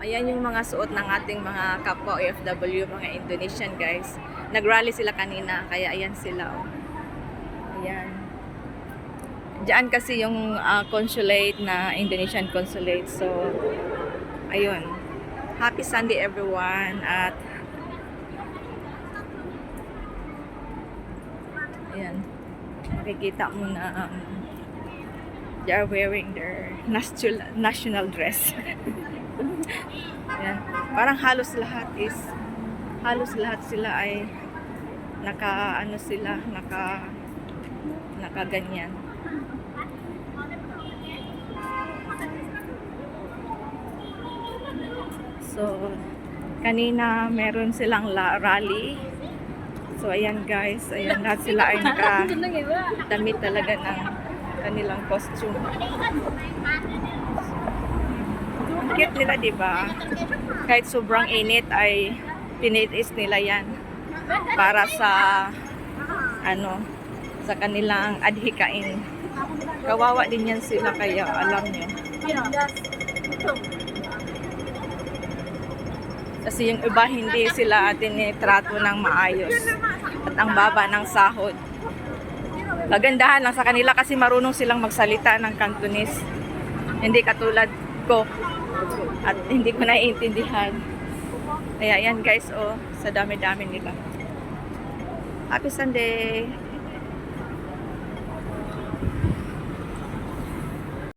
Ayan yung mga suot ng ating mga kapwa OFW, mga Indonesian guys. Nagrally sila kanina, kaya ayan sila. Oh. Ayan. Diyan kasi yung ah, consulate na Indonesian consulate. So, ayun. Happy Sunday everyone at ayan. Makikita mo na um, they are wearing their national national dress. Ayan. Parang halos lahat is halos lahat sila ay naka ano sila, naka naka ganyan. So, kanina meron silang la rally. So, ayan guys, ayan lahat sila ay naka damit talaga ng kanilang costume. Cute nila, di ba? Kahit sobrang init ay pinitis nila yan para sa ano sa kanilang adhikain. Kawawa din yan sila kaya alam nyo. Kasi yung iba hindi sila tinitrato ng maayos. At ang baba ng sahod. Kagandahan lang sa kanila kasi marunong silang magsalita ng Cantonese. Hindi katulad ko. At hindi ko naiintindihan. Kaya yan guys, oh, sa dami-dami nila. Happy Sunday!